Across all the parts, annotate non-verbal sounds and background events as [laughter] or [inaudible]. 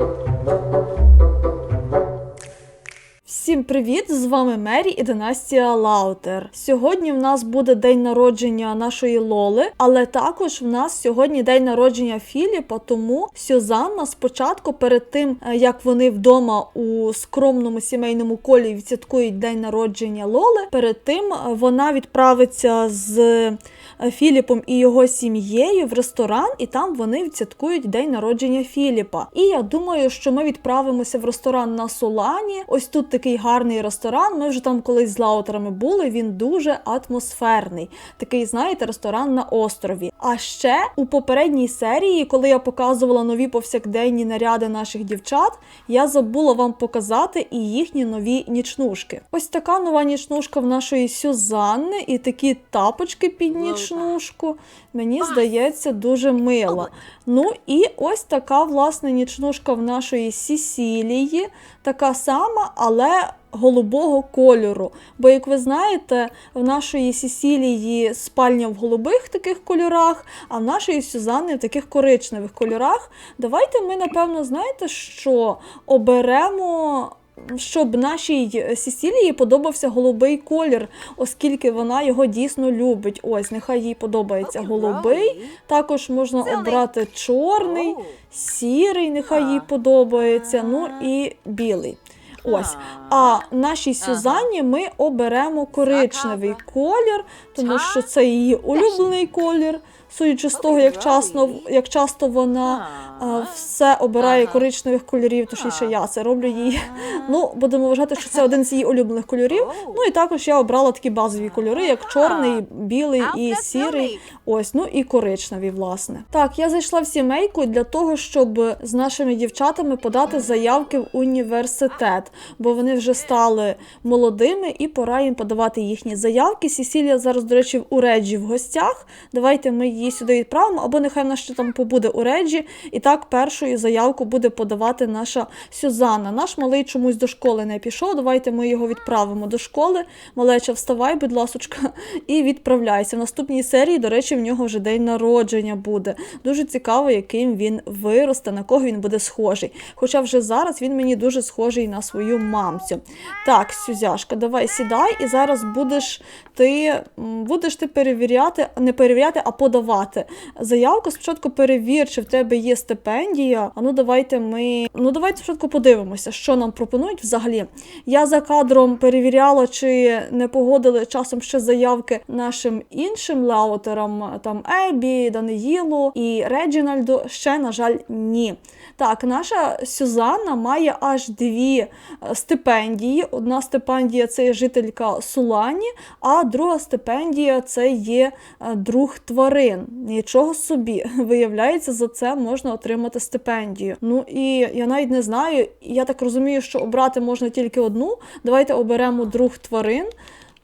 Thank you. Всім привіт! З вами Мері і Династія Лаутер. Сьогодні в нас буде день народження нашої Лоли, але також в нас сьогодні день народження Філіпа. Тому Сюзанна спочатку, перед тим е, як вони вдома у скромному сімейному колі відсвяткують день народження Лоли, перед тим е, вона відправиться з е, Філіпом і його сім'єю в ресторан, і там вони відсвяткують день народження Філіпа. І я думаю, що ми відправимося в ресторан на Солані. Ось тут такий гарний ресторан. Ми вже там колись з лаутерами були. Він дуже атмосферний. Такий, знаєте, ресторан на острові. А ще у попередній серії, коли я показувала нові повсякденні наряди наших дівчат, я забула вам показати і їхні нові нічнушки. Ось така нова нічнушка в нашої Сюзанни, і такі тапочки під нічнушку. Мені здається, дуже мило. Ну і ось така власне нічнушка в нашої Сісілії, така сама, але голубого кольору. Бо, як ви знаєте, в нашої Сісілії спальня в голубих таких кольорах, а в нашої Сюзанни в таких коричневих кольорах. Давайте ми, напевно, знаєте, що оберемо. Щоб нашій Сісілії подобався голубий колір, оскільки вона його дійсно любить. Ось, нехай їй подобається голубий. Також можна обрати чорний, сірий, нехай їй подобається. Ну і білий. Ось. А нашій Сюзанні ми оберемо коричневий колір, тому що це її улюблений колір. Судячи з того, як часто, як часто вона а, все обирає Ага. коричневих кольорів, точніше я це роблю їй. Ну, будемо вважати, що це один з її улюблених кольорів. Ну і також я обрала такі базові кольори, як чорний, білий і сірий. Ось, ну і коричневі, власне. Так, я зайшла в сімейку для того, щоб з нашими дівчатами подати заявки в університет, бо вони вже стали молодими і пора їм подавати їхні заявки. Сісілія зараз, до речі, у Реджі в гостях. Давайте ми її сюди відправимо, або нехай вона ще там побуде у Реджі. І так першою заявку буде подавати наша Сюзанна. Наш малий чомусь до школи не пішов. Давайте ми його відправимо до школи. Малеча, вставай, будь ласочка, і відправляйся. В наступній серії, до речі, в нього вже день народження буде. Дуже цікаво, яким він виросте, на кого він буде схожий. Хоча вже зараз він мені дуже схожий на свою мамцю. Так, Сюзяшка, давай сідай, і зараз будеш ти будеш ти перевіряти, не перевіряти, а подавати заявку. Спочатку перевір, чи в тебе є стипендія. А ну давайте ми. Ну давайте спочатку подивимося, що нам пропонують взагалі. Я за кадром перевіряла, чи не погодили часом ще заявки нашим іншим лаутерам, там Ебі, Даниїлу і Реджінальду. Ще, на жаль, ні. Так, наша Сюзанна має аж дві е, стипендії. Одна стипендія це є жителька Сулані, а друга стипендія це є е, друг тварин. Нічого собі. [laughs] Виявляється, за це можна отримати стипендію. Ну і я навіть не знаю. Я так розумію, що обрати можна тільки одну. Давайте оберемо друг тварин.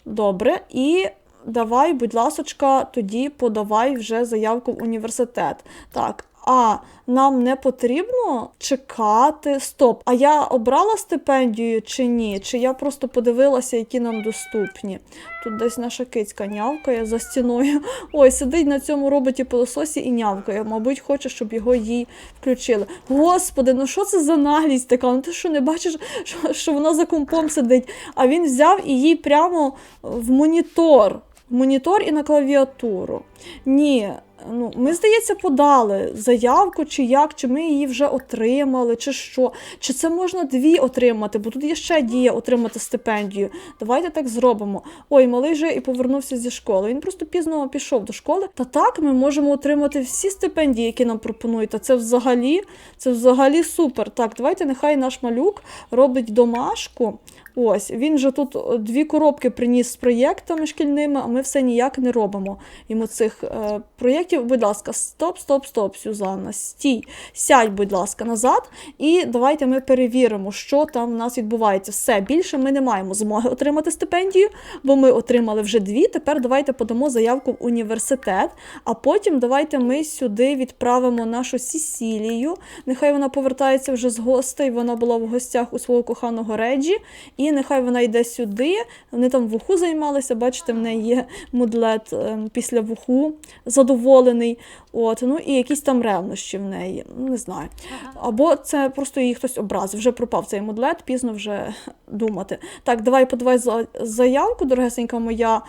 Добре, і давай, будь ласочка, тоді подавай вже заявку в університет. Так. А нам не потрібно чекати. Стоп. А я обрала стипендію чи ні? Чи я просто подивилася, які нам доступні? Тут десь наша кицька нявкає за стіною. [laughs] Ой, сидить на цьому роботі пилососі і нявкає. Мабуть, хоче, щоб його їй включили. Господи, ну що це за наглість така? Ну ти що не бачиш, [laughs] що, що вона за компом сидить? А він взяв і їй прямо в монітор. В монітор і на клавіатуру. Ні, ну ми, здається, подали заявку, чи як, чи ми її вже отримали, чи що. Чи це можна дві отримати, бо тут є ще дія отримати стипендію. Давайте так зробимо. Ой, малий же і повернувся зі школи. Він просто пізно пішов до школи. Та так ми можемо отримати всі стипендії, які нам пропонують. Та це взагалі, це взагалі супер. Так, давайте нехай наш малюк робить домашку. Ось він же тут дві коробки приніс з проєктами шкільними, а ми все ніяк не робимо йому цих е, проєктів. Будь ласка, стоп, стоп, стоп, Сюзанна, стій, сядь, будь ласка, назад. І давайте ми перевіримо, що там в нас відбувається. Все більше ми не маємо змоги отримати стипендію, бо ми отримали вже дві. Тепер давайте подамо заявку в університет, а потім давайте ми сюди відправимо нашу Сісілію. Нехай вона повертається вже з гостей. Вона була в гостях у свого коханого Реджі. І і нехай вона йде сюди. Вони там в уху займалися, бачите, в неї є мудлет е, після вуху задоволений. От, ну і якісь там ревнощі в неї, не знаю. Або це просто її хтось образив, вже пропав цей мудлет, пізно вже думати. Так, давай подавай за- заявку, дорогесенька моя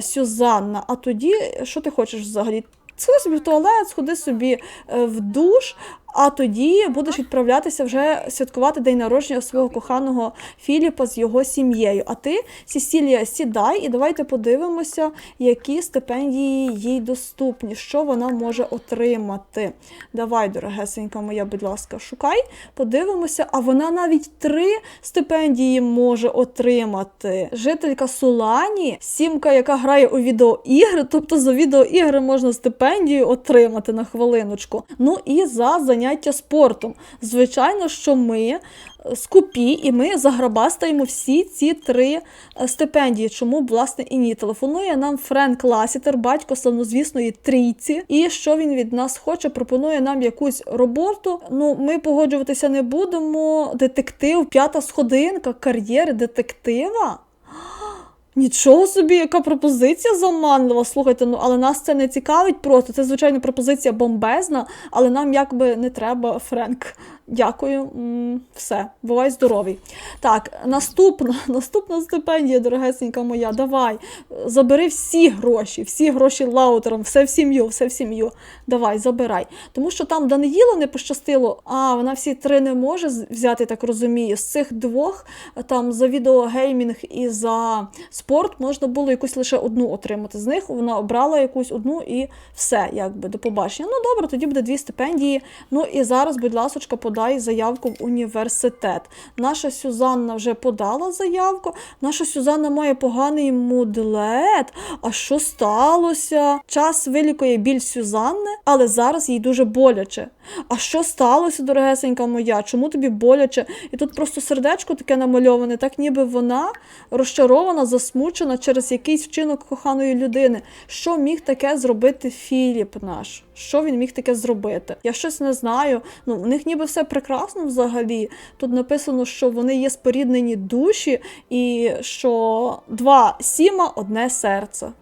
Сюзанна. А тоді, що ти хочеш взагалі? Сходи собі в туалет, сходи собі е, в душ, а тоді будеш відправлятися вже святкувати день народження свого коханого Філіпа з його сім'єю. А ти, Сесілія, сідай і давайте подивимося, які стипендії їй доступні, що вона може отримати. Давай, дорогесенька моя, будь ласка, шукай, подивимося. А вона навіть три стипендії може отримати. Жителька Сулані, сімка, яка грає у відеоігри, тобто за відеоігри можна стипендію отримати на хвилиночку. Ну і за заняття спортом. Звичайно, що ми е, скупі, і ми заграбастаємо всі ці три е, стипендії. Чому власне і ні? Телефонує нам Френк Ласітер, батько славнозвісної трійці. І що він від нас хоче? Пропонує нам якусь роботу. Ну, ми погоджуватися не будемо. Детектив, п'ята сходинка кар'єри детектива. Нічого собі, яка пропозиція заманлива. Слухайте, ну але нас це не цікавить просто. Це, звичайно, пропозиція бомбезна, але нам якби не треба, Френк. Дякую. Все, бувай здоровий. Так, наступна, [laughs] наступна стипендія, дорогесенька моя. Давай. Забери всі гроші, всі гроші лаутерам, все в сім'ю, все в сім'ю. Давай, забирай. Тому що там Даниїло не пощастило, а вона всі три не може взяти, так розумію. З цих двох там за відеогеймінг і за спорт можна було якусь лише одну отримати. З них вона обрала якусь одну і все, якби до побачення. Ну добре, тоді буде дві стипендії. Ну і зараз, будь ласочка, подай заявку в університет. Наша Сюзанна вже подала заявку. Наша Сюзанна має поганий мудлет. А що сталося? Час вилікує біль Сюзанни, але зараз їй дуже боляче. А що сталося, дорогесенька моя? Чому тобі боляче? І тут просто сердечко таке намальоване, так ніби вона розчарована, засмучена через якийсь вчинок коханої людини. Що міг таке зробити Філіп наш? Що він міг таке зробити? Я щось не знаю. Ну, в них ніби все прекрасно взагалі. Тут написано, що вони є споріднені душі, і що два сіма, одне серце.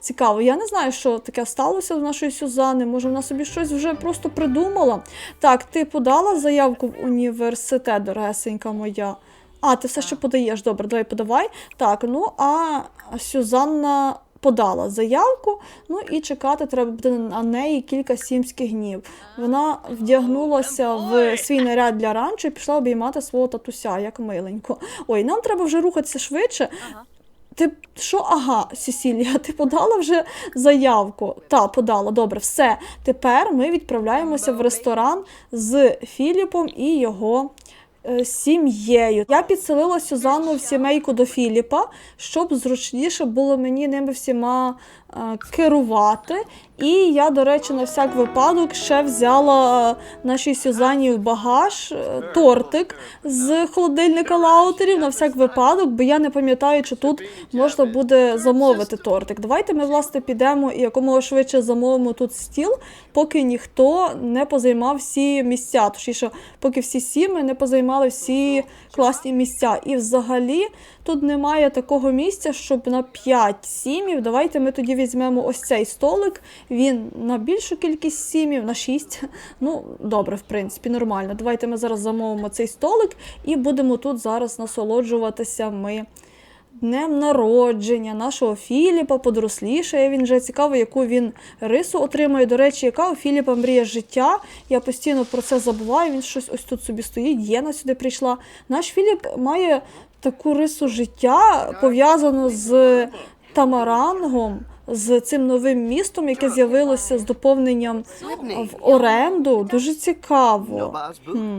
Цікаво, я не знаю, що таке сталося з нашої Сюзани. Може, вона собі щось вже просто придумала. Так, ти подала заявку в університет, дорогесенька моя. А, ти все ще подаєш. Добре, давай подавай. Так, ну а Сюзанна подала заявку, ну і чекати треба буде на неї кілька сімських днів. Вона вдягнулася в свій наряд для ранчо і пішла обіймати свого татуся, як миленько. Ой, нам треба вже рухатися швидше. Ти що, ага, Сесілія, [laughs] ти подала вже заявку? Та, подала, добре, все. Тепер ми відправляємося в ресторан з Філіпом і його е, сім'єю. Я підселила Сюзанну в сімейку до Філіпа, щоб зручніше було мені ними всіма керувати. І я, до речі, на всяк випадок ще взяла е, нашій Сюзанні в багаж е, тортик з холодильника лаутерів на всяк випадок, бо я не пам'ятаю, чи тут можна буде замовити тортик. Давайте ми, власне, підемо і якомога швидше замовимо тут стіл, поки ніхто не позаймав всі місця. Точніше, поки всі сіми не позаймали всі класні місця. І взагалі тут немає такого місця, щоб на 5 сімів. Давайте ми тоді візьмемо ось цей столик. Він на більшу кількість сімів, на 6. Ну, добре, в принципі, нормально. Давайте ми зараз замовимо цей столик і будемо тут зараз насолоджуватися ми. Днем народження нашого Філіпа, подорослішає він вже цікаво, яку він рису отримує. До речі, яка у Філіпа мрія життя. Я постійно про це забуваю. Він щось ось тут собі стоїть. Єна сюди прийшла. Наш Філіп має таку рису життя пов'язану з Тамарангом, з цим новим містом, яке з'явилося з доповненням в оренду. Дуже цікаво. Хм.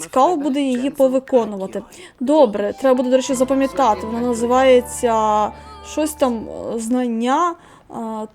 Цікаво буде її повиконувати. Добре, треба буде, до речі, запам'ятати. Вона називається щось там е, знання. е,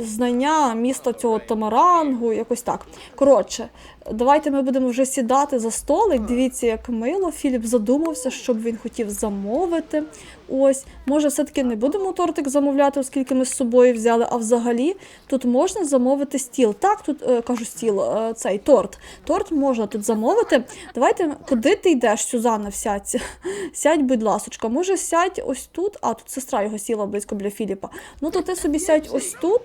Знання міста цього Тамарангу, якось так. Коротше, Давайте ми будемо вже сідати за столик. Дивіться, як мило. Філіп задумався, що б він хотів замовити. Ось, може, все-таки не будемо тортик замовляти, оскільки ми з собою взяли. А взагалі тут можна замовити стіл. Так, тут е, кажу стіл, е, цей торт. Торт можна тут замовити. Давайте, куди ти йдеш, Сюзанна, всядь? [laughs] Сядь, будь ласочка. Може, сядь ось тут. А, тут сестра його сіла близько біля Філіпа. Ну, то ти собі сядь ось тут.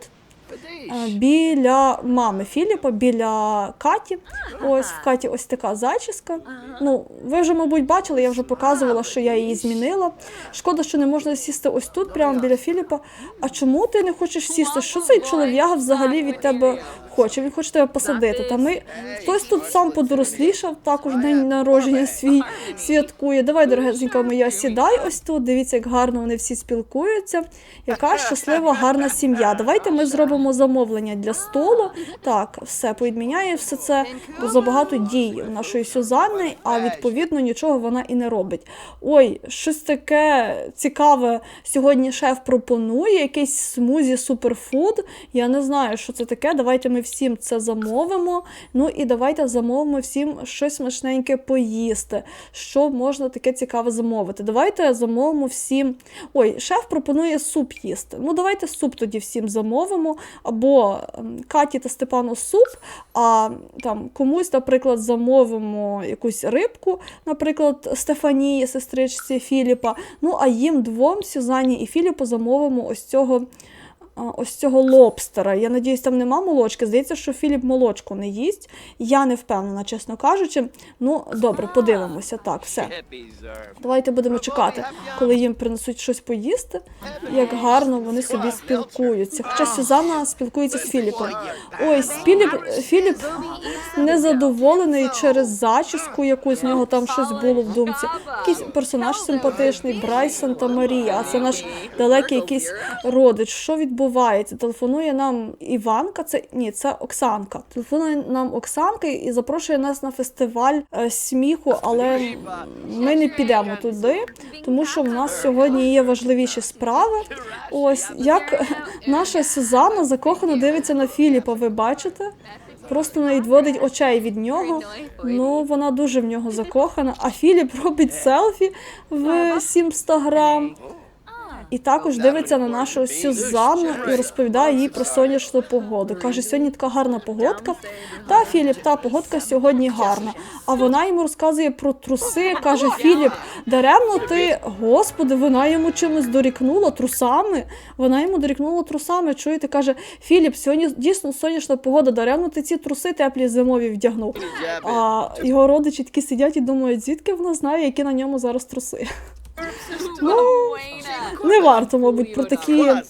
Е, Біля мами Філіпа, біля Каті. Ось в Каті ось така зачіска. Ну, ви вже, мабуть, бачили, я вже показувала, що я її змінила. Шкода, що не можна сісти ось тут, прямо біля Філіпа. А чому ти не хочеш сісти? Що цей чолов'яга взагалі від тебе хоче? Він хоче тебе посадити. Та ми хтось тут сам подорослішав, також день народження свій святкує. Давай, дорогесенька моя, сідай ось тут. Дивіться, як гарно вони всі спілкуються. Яка щаслива, гарна сім'я. Давайте ми зробимо замовлення для столу. Так, все поідміняє все це, бо забагато дій в нашої Сюзанни, а відповідно нічого вона і не робить. Ой, щось таке цікаве сьогодні шеф пропонує, якийсь смузі суперфуд. Я не знаю, що це таке. Давайте ми всім це замовимо. Ну і давайте замовимо всім щось смачненьке поїсти. Що можна таке цікаве замовити? Давайте замовимо всім. Ой, шеф пропонує суп їсти. Ну, давайте суп тоді всім замовимо. Або ем, Каті та Степану суп, а там комусь, наприклад, замовимо якусь рибку, наприклад, Стефанії, сестричці Філіпа. Ну, а їм двом, Сюзані і Філіпу, замовимо ось цього. Ось цього лобстера. Я надіюсь, там нема молочки. Здається, що Філіп молочку не їсть. Я не впевнена, чесно кажучи. Ну, добре, подивимося. Так, все. Давайте будемо чекати, коли їм принесуть щось поїсти. Як гарно вони собі спілкуються. Хоча Сюзанна спілкується з Філіпом. Ось Філіп, Філіп незадоволений через зачіску, яку з нього там щось було в думці. Якийсь персонаж симпатичний, Брайсон та Марія. А це наш далекий якийсь родич. Що відбувається? Телефонує нам Іванка. Це ні, це Оксанка. Телефонує нам Оксанка і запрошує нас на фестиваль е, сміху, але ми не підемо туди, тому що в нас сьогодні є важливіші справи. Ось як наша Сюзанна закохано дивиться на Філіпа. Ви бачите? Просто не відводить очей від нього. Ну, вона дуже в нього закохана. А Філіп робить селфі в 700 грам. І також дивиться на нашу Сюзанну і розповідає їй про сонячну погоду. Каже, сьогодні така гарна погодка. Та Філіп, та погодка сьогодні гарна. А вона йому розказує про труси. Каже, Філіп, даремно ти, господи, вона йому чимось дорікнула трусами. Вона йому дорікнула трусами. Чуєте, каже, Філіп, сьогодні дійсно сонячна погода, даремно ти ці труси теплі зимові вдягнув. А його родичі такі сидять і думають, звідки вона знає, які на ньому зараз труси. Ну, не варто, мабуть, про такі е,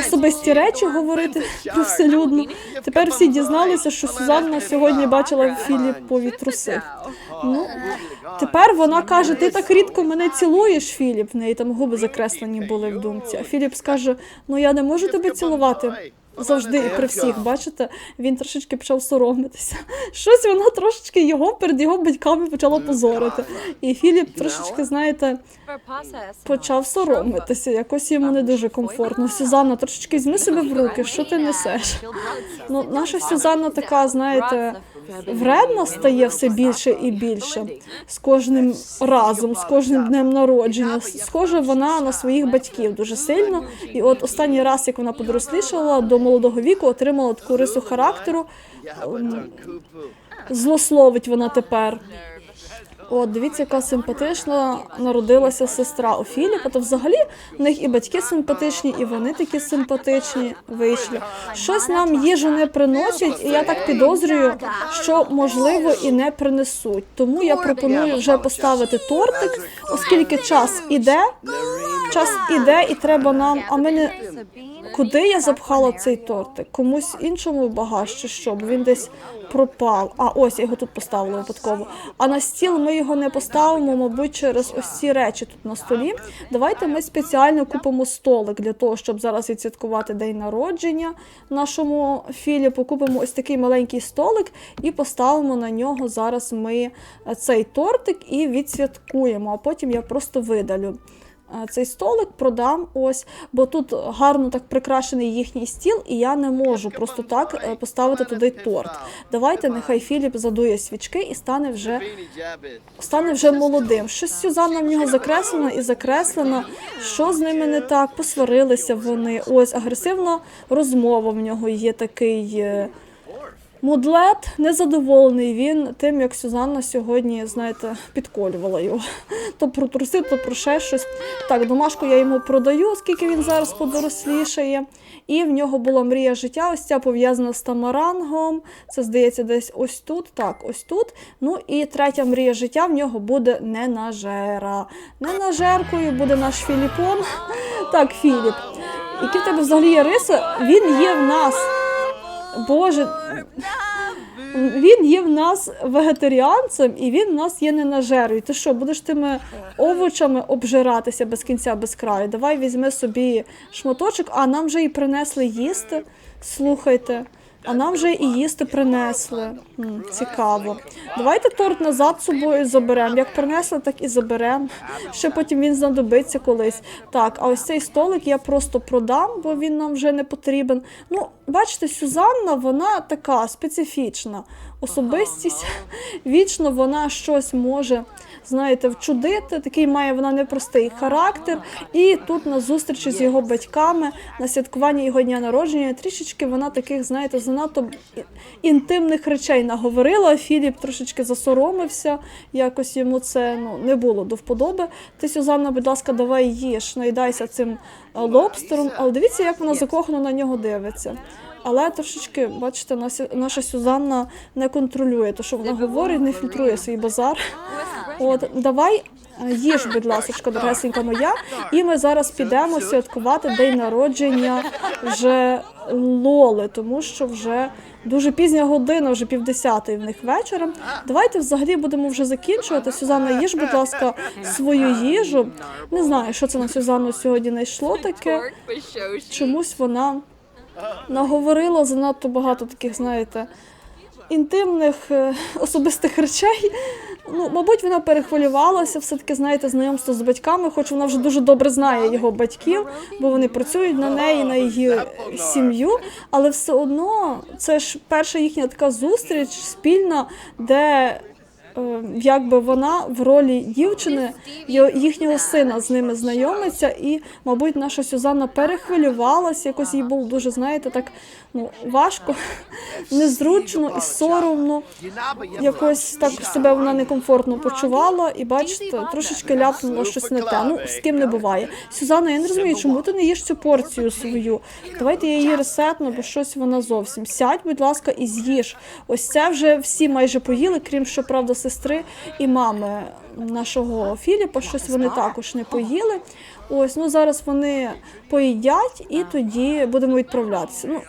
особисті речі говорити [laughs] привселюдно. Тепер всі дізналися, що Сюзанна сьогодні бачила Філіпові труси. Ну, тепер вона каже: ти так рідко мене цілуєш, Філіп. В неї там губи закреслені були в думці. А Філіп скаже: Ну я не можу тебе цілувати. Завжди і при всіх, бачите, він трошечки почав соромитися. [laughs] Щось вона трошечки його перед його батьками почала позорити. І Філіп трошечки, знаєте, почав соромитися. Якось йому не дуже комфортно. Сюзанна, трошечки візьми себе в руки, що ти несеш? Ну, наша Сюзанна така, знаєте, вредна стає все більше і більше з кожним разом, з кожним днем народження. Схожа вона на своїх батьків дуже сильно. І от останній раз, як вона подорослішала до молодого віку, отримала таку рису характеру. ем, Злословить вона тепер. От, дивіться, яка симпатична народилася сестра у Філіпа. То взагалі в них і батьки симпатичні, і вони такі симпатичні вийшли. Щось нам їжу не приносять, і я так підозрюю, що можливо і не принесуть. Тому я пропоную вже поставити тортик, оскільки час іде, час іде, і треба нам. А ми не куди я запхала цей тортик? Комусь іншому в багаж чи що? Бо він десь пропав. А ось я його тут поставила випадково. А на стіл ми його не поставимо, мабуть, через ось ці речі тут на столі. Давайте ми спеціально купимо столик для того, щоб зараз відсвяткувати день народження нашому Філіпу. Купимо ось такий маленький столик і поставимо на нього зараз ми цей тортик і відсвяткуємо. А потім я просто видалю. Е, цей столик, продам ось, бо тут гарно так прикрашений їхній стіл, і я не можу просто так е, поставити туди торт. Давайте нехай Філіп задує свічки і стане вже стане вже молодим. Щось Сюзанна в нього закреслена і закреслена. Що з ними не так? Посварилися вони. Ось агресивна розмова в нього є такий. Мудлет незадоволений він тим, як Сюзанна сьогодні, знаєте, підколювала його. То про труси, то про ще щось. Так, домашку я йому продаю, оскільки він зараз подорослішає. І в нього була мрія життя, ось ця пов'язана з тамарангом. Це здається десь ось тут. Так, ось тут. Ну і третя мрія життя в нього буде ненажера. Ненажеркою буде наш Філіпон. Так, Філіп. Які в тебе взагалі є риси? Він є в нас. Боже, він є в нас вегетаріанцем і він в нас є ненажерою. Ти що, будеш тими овочами обжиратися без кінця, без краю? Давай візьми собі шматочок, а нам вже і принесли їсти. Слухайте. А нам вже і їсти принесли. Цікаво. Давайте торт назад з собою заберемо. Як принесли, так і заберемо. Ще потім він знадобиться колись. Так, а ось цей столик я просто продам, бо він нам вже не потрібен. Ну, бачите, Сюзанна, вона така специфічна особистість. [laughs] Вічно вона щось може, знаєте, вчудити. Такий має вона непростий характер. І тут на зустрічі з його батьками, на святкуванні його дня народження, трішечки вона таких, знаєте, занадто інтимних речей наговорила. Філіп трошечки засоромився, якось йому це ну, не було до вподоби. Ти, Сюзанна, будь ласка, давай їж, наїдайся цим е, лобстером. Але дивіться, як вона закохано на нього дивиться. Але трошечки, бачите, наша, Сюзанна не контролює те, що вона говорить, не фільтрує свій базар. От, давай е, їж, будь ласка, дорогесенька моя, і ми зараз підемо святкувати день народження вже Лоли, тому що вже дуже пізня година, вже півдесятої в них вечора. Давайте взагалі будемо вже закінчувати. Сюзанна, їж, будь ласка, свою їжу. Не знаю, що це на Сюзанну сьогодні знайшло таке. Чомусь вона наговорила занадто багато таких, знаєте, інтимних е, особистих речей. Ну, мабуть, вона перехвилювалася, все-таки, знаєте, знайомство з батьками, хоч вона вже дуже добре знає його батьків, бо вони працюють на неї, на її сім'ю. Але все одно це ж перша їхня така зустріч спільна, де. Е, Якби вона в ролі дівчини їхнього сина з ними знайомиться, і, мабуть, наша Сюзанна перехвилювалася, якось їй було дуже, знаєте, так ну, важко, [laughs] незручно і соромно. Якось так себе вона некомфортно почувала, і бачите, трошечки ляпнула щось не те. Ну, з ким не буває. Сюзанна, я не розумію, чому ти не їш цю порцію свою? Давайте я її ресетну, бо щось вона зовсім. Сядь, будь ласка, і з'їж. Ось це вже всі майже поїли, крім що, правда, сестри і мами нашого Філіпа. Щось вони також не поїли. Ось, ну зараз вони поїдять і тоді будемо відправлятися. Ну,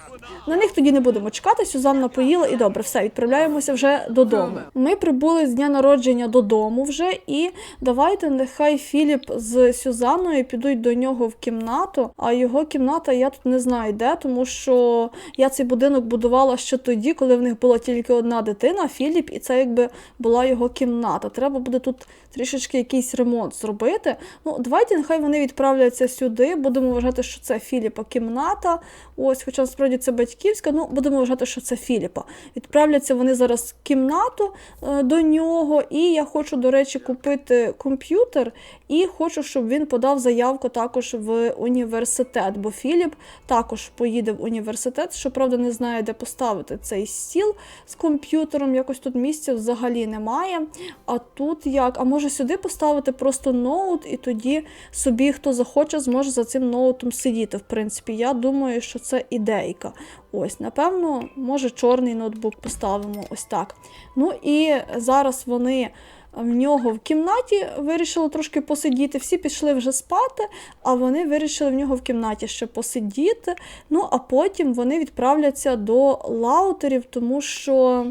на них тоді не будемо чекати. Сюзанна поїла і добре, все, відправляємося вже додому. Ми прибули з дня народження додому вже, і давайте нехай Філіп з Сюзанною підуть до нього в кімнату. А його кімната я тут не знаю де, тому що я цей будинок будувала ще тоді, коли в них була тільки одна дитина, Філіп, і це якби була його кімната. Треба буде тут трішечки якийсь ремонт зробити. Ну, давайте нехай вони відправляться сюди. Будемо вважати, що це Філіпа кімната. Ось, хоча насправді це батьківська. Ну, будемо вважати, що це Філіпа. Відправляться вони зараз в кімнату е, до нього. І я хочу, до речі, купити комп'ютер і хочу, щоб він подав заявку також в університет. Бо Філіп також поїде в університет. Щоправда, не знає, де поставити цей стіл з комп'ютером. Якось тут місця взагалі немає. А тут як? А може сюди поставити просто ноут, і тоді собі, хто захоче, зможе за цим ноутом сидіти. В принципі, я думаю, що це ідейка. Ось, напевно, може, чорний ноутбук поставимо ось так. Ну і зараз вони. В нього в кімнаті вирішили трошки посидіти. Всі пішли вже спати, а вони вирішили в нього в кімнаті ще посидіти. Ну а потім вони відправляться до лаутерів, тому що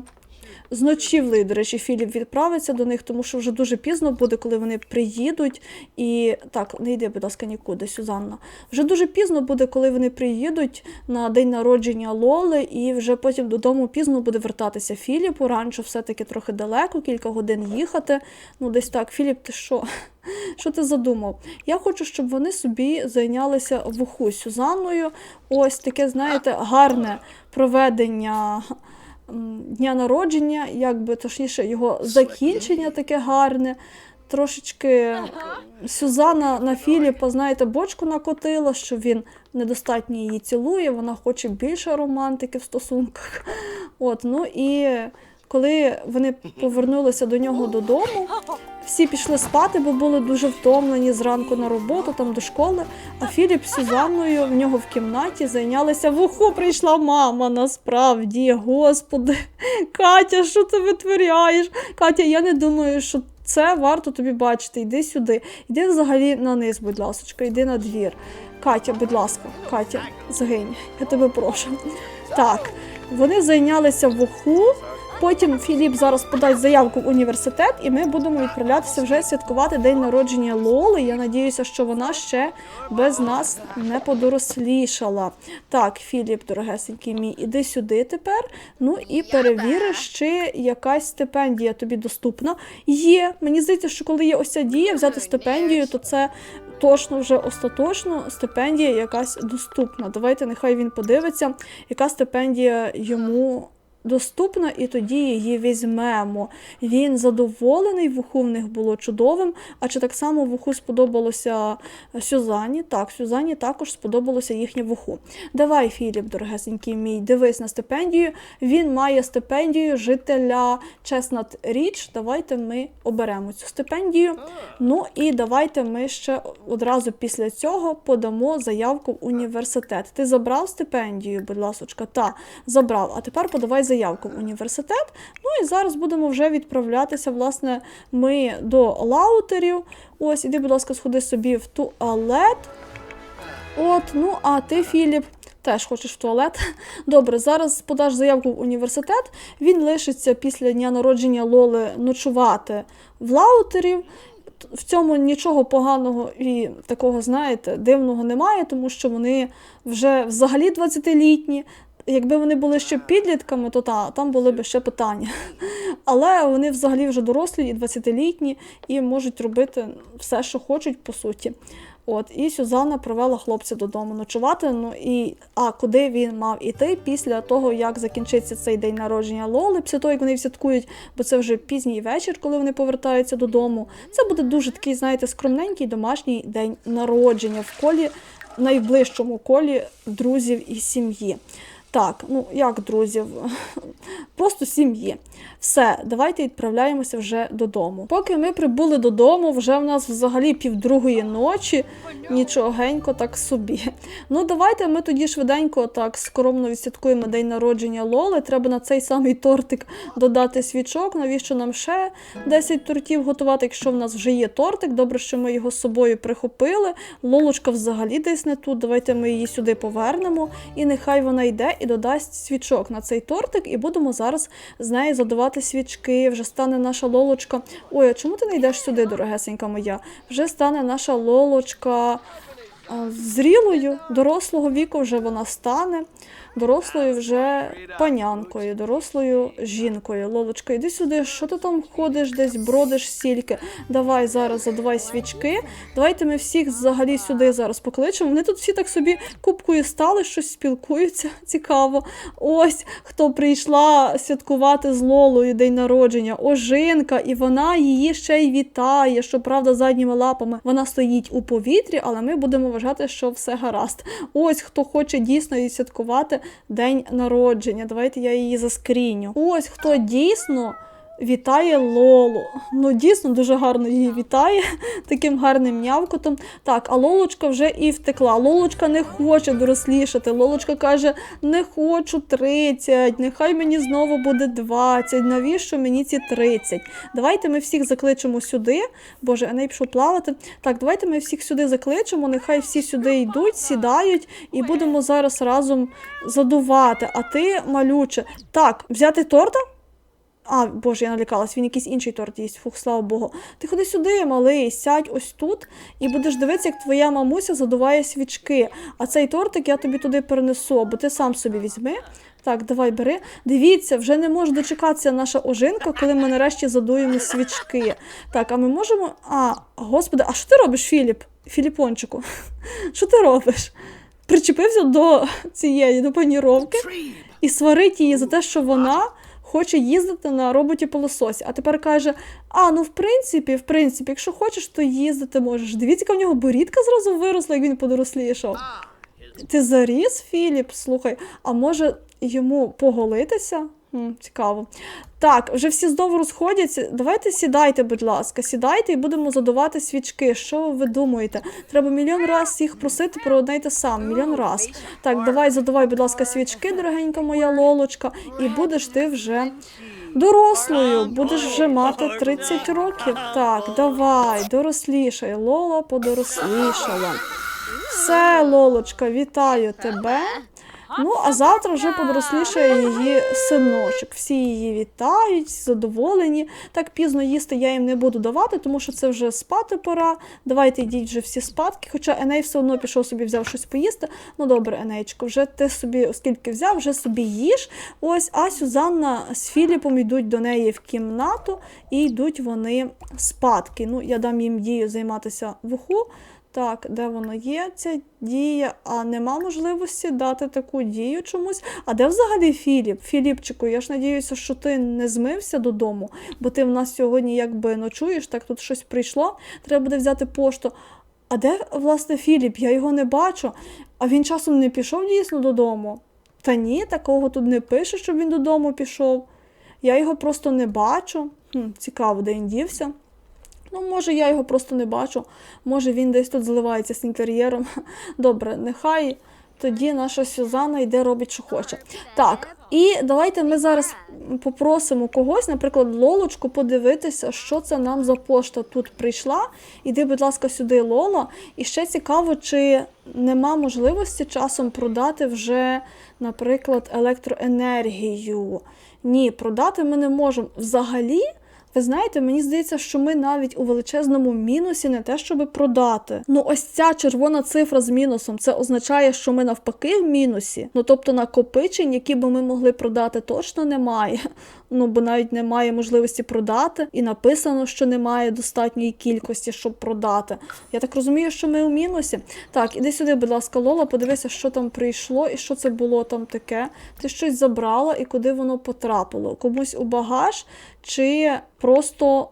з ночівлею, до речі, Філіп відправиться до них, тому що вже дуже пізно буде, коли вони приїдуть. І так, не йди, будь ласка, нікуди, Сюзанна. Вже дуже пізно буде, коли вони приїдуть на день народження Лоли, і вже потім додому пізно буде вертатися Філіпу. Ранчо все-таки трохи далеко, кілька годин їхати. Ну, десь так, Філіп, ти що? Що ти задумав? Я хочу, щоб вони собі зайнялися вуху Сюзанною. Ось таке, знаєте, гарне проведення дня народження, якби точніше, його закінчення таке гарне. Трошечки Сюзанна на Філіпа, знаєте, бочку накотила, що він недостатньо її цілує, вона хоче більше романтики в стосунках. [laughs] От, ну і коли вони повернулися до нього додому, всі пішли спати, бо були дуже втомлені зранку на роботу, там до школи. А Філіп з Сюзанною в нього в кімнаті зайнялися. В уху прийшла мама, насправді, господи. Катя, що ти витворяєш? Катя, я не думаю, що це варто тобі бачити. Йди сюди. Йди взагалі на низ, будь ласка, йди на двір. Катя, будь ласка, Катя, згинь, я тебе прошу. Так, вони зайнялися в уху. Потім Філіп зараз подасть заявку в університет, і ми будемо відправлятися вже святкувати день народження Лоли. Я надіюся, що вона ще без нас не подорослішала. Так, Філіп, дорогесенький мій, іди сюди тепер. Ну і перевіриш, чи якась стипендія тобі доступна. Є. Мені здається, що коли є ось ця дія, взяти стипендію, то це точно вже остаточно стипендія якась доступна. Давайте нехай він подивиться, яка стипендія йому. Доступна, і тоді її візьмемо. Він задоволений, вуху в них було чудовим. А чи так само вуху сподобалося Сюзані? Так, Сюзані також сподобалося їхнє вуху. Давай, Філіп, дорогесенький мій, дивись на стипендію. Він має стипендію жителя Чеснат Річ. Давайте ми оберемо цю стипендію. Ну і давайте ми ще одразу після цього подамо заявку в університет. Ти забрав стипендію, будь ласочка? Та, забрав. А тепер подавай заявку в університет. Ну і зараз будемо вже відправлятися, власне, ми до лаутерів. Ось, іди, будь ласка, сходи собі в туалет. От, ну а ти, Філіп, теж хочеш в туалет. [laughs] Добре, зараз подаш заявку в університет. Він лишиться після дня народження Лоли ночувати в лаутерів. В цьому нічого поганого і такого, знаєте, дивного немає, тому що вони вже взагалі 20-літні. Якби вони були ще підлітками, то та, там були б ще питання. Але вони взагалі вже дорослі і 20-літні і можуть робити все, що хочуть, по суті. От, і Сюзанна провела хлопця додому ночувати. Ну і а куди він мав іти після того, як закінчиться цей день народження Лоли, після того, як вони святкують, бо це вже пізній вечір, коли вони повертаються додому. Це буде дуже такий, знаєте, скромненький домашній день народження в колі, найближчому колі друзів і сім'ї. Так, ну як друзів, [laughs] просто сім'ї. Все, давайте відправляємося вже додому. Поки ми прибули додому, вже в нас взагалі півдругої ночі, нічогенько так собі. Ну, давайте ми тоді швиденько так скромно відсвяткуємо день народження Лоли. Треба на цей самий тортик додати свічок. Навіщо нам ще 10 тортів готувати, якщо в нас вже є тортик? Добре, що ми його з собою прихопили. Лолочка взагалі десь не тут. Давайте ми її сюди повернемо. І нехай вона йде і додасть свічок на цей тортик, і будемо зараз з нею задавати свічки. Вже стане наша лолочка. Ой, а чому ти не йдеш сюди, дорогесенька моя? Вже стане наша лолочка зрілою, дорослого віку вже вона стане. Дорослою вже панянкою, дорослою жінкою. Лолочка, іди сюди, що ти там ходиш, десь бродиш стільки. Давай зараз задавай свічки. Давайте ми всіх взагалі сюди зараз покличемо. Вони тут всі так собі купкою стали, щось спілкуються. [laughs] Цікаво. Ось хто прийшла святкувати з Лолою день народження. Ожинка, і вона її ще й вітає. Щоправда, задніми лапами вона стоїть у повітрі, але ми будемо вважати, що все гаразд. Ось хто хоче дійсно її святкувати день народження. Давайте я її заскріню. Ось хто дійсно. Вітає Лолу. Ну, дійсно дуже гарно її вітає [laughs] таким гарним нявкотом. Так, а Лолочка вже і втекла. Лолочка не хоче дорослішати. Лолочка каже: не хочу 30, нехай мені знову буде 20. Навіщо мені ці 30? Давайте ми всіх закличемо сюди. Боже, Еней пішов плавати. Так, давайте ми всіх сюди закличемо. Нехай всі сюди йдуть, сідають, і будемо зараз разом задувати. А ти, малюче, так, взяти торта? А, боже, я налякалась, він якийсь інший торт їсть. Фух, слава Богу. Ти ходи сюди, малий, сядь ось тут і будеш дивитися, як твоя мамуся задуває свічки. А цей тортик я тобі туди перенесу, бо ти сам собі візьми. Так, давай бери. Дивіться, вже не може дочекатися наша ожинка, коли ми нарешті задуємо свічки. Так, а ми можемо. А, господи, а що ти робиш, Філіп? Філіпончику? [laughs] Що ти робиш? Причепився до цієї до паніровки і сварить її за те, що вона хоче їздити на роботі пилососі. А тепер каже: а, ну в принципі, в принципі, якщо хочеш, то їздити можеш. Дивіться, яка в нього борідка зразу виросла, як він подорослішав. Ти заріс, Філіп? Слухай, а може йому поголитися? Цікаво. Так, вже всі знову розходяться. Давайте сідайте, будь ласка, сідайте і будемо задувати свічки. Що ви думаєте? Треба мільйон раз їх просити про одне й те саме. Мільйон раз. Так, давай задувай, будь ласка, свічки, дорогенька моя лолочка, і будеш ти вже дорослою. Будеш вже мати 30 років. Так, давай, дорослішай. Лола подорослішала. Все, Лолочка, вітаю тебе. Ну, а завтра вже подорослішає її синочок. Всі її вітають, задоволені. Так пізно їсти я їм не буду давати, тому що це вже спати пора. Давайте йдіть вже всі спадки. Хоча Еней все одно пішов собі, взяв щось поїсти. Ну добре, Енейчко, вже ти собі, оскільки взяв, вже собі їж. Ось, а Сюзанна з Філіпом йдуть до неї в кімнату і йдуть вони спадки. Ну, я дам їм дію займатися в уху. Так, де воно є, ця дія, а нема можливості дати таку дію чомусь. А де взагалі Філіп? Філіпчику, я ж надіюся, що ти не змився додому, бо ти в нас сьогодні якби ночуєш, так тут щось прийшло, треба буде взяти пошту. А де, власне, Філіп? Я його не бачу. А він часом не пішов дійсно додому. Та ні, такого тут не пише, щоб він додому пішов. Я його просто не бачу. Хм, цікаво, де він дівся. Ну, може, я його просто не бачу. Може, він десь тут зливається з інтер'єром. [laughs] Добре, нехай тоді наша Сюзанна йде робить, що хоче. Так, і давайте ми зараз попросимо когось, наприклад, Лолочку, подивитися, що це нам за пошта тут прийшла. Іди, будь ласка, сюди, Лола. І ще цікаво, чи нема можливості часом продати вже, наприклад, електроенергію. Ні, продати ми не можемо. Взагалі. Ви знаєте, мені здається, що ми навіть у величезному мінусі не те, щоб продати. Ну, ось ця червона цифра з мінусом, це означає, що ми навпаки в мінусі. Ну тобто накопичень, які би ми могли продати, точно немає. Ну бо навіть немає можливості продати, і написано, що немає достатньої кількості, щоб продати. Я так розумію, що ми у мінусі. Так, іди сюди, будь ласка, Лола, подивися, що там прийшло і що це було там таке. Ти щось забрала і куди воно потрапило? Комусь у багаж чи просто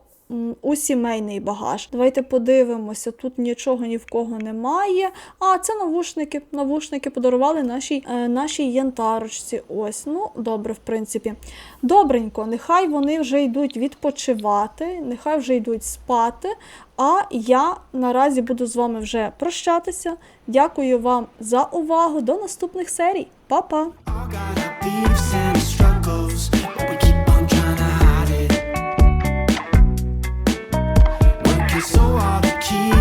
у сімейний багаж. Давайте подивимося. Тут нічого ні в кого немає. А це навушники. Навушники подарували нашій, е, нашій янтарочці. Ось, ну добре, в принципі. Добренько, нехай вони вже йдуть відпочивати, нехай вже йдуть спати. А я наразі буду з вами вже прощатися. Дякую вам за увагу. До наступних серій. Па-па! so are the keys.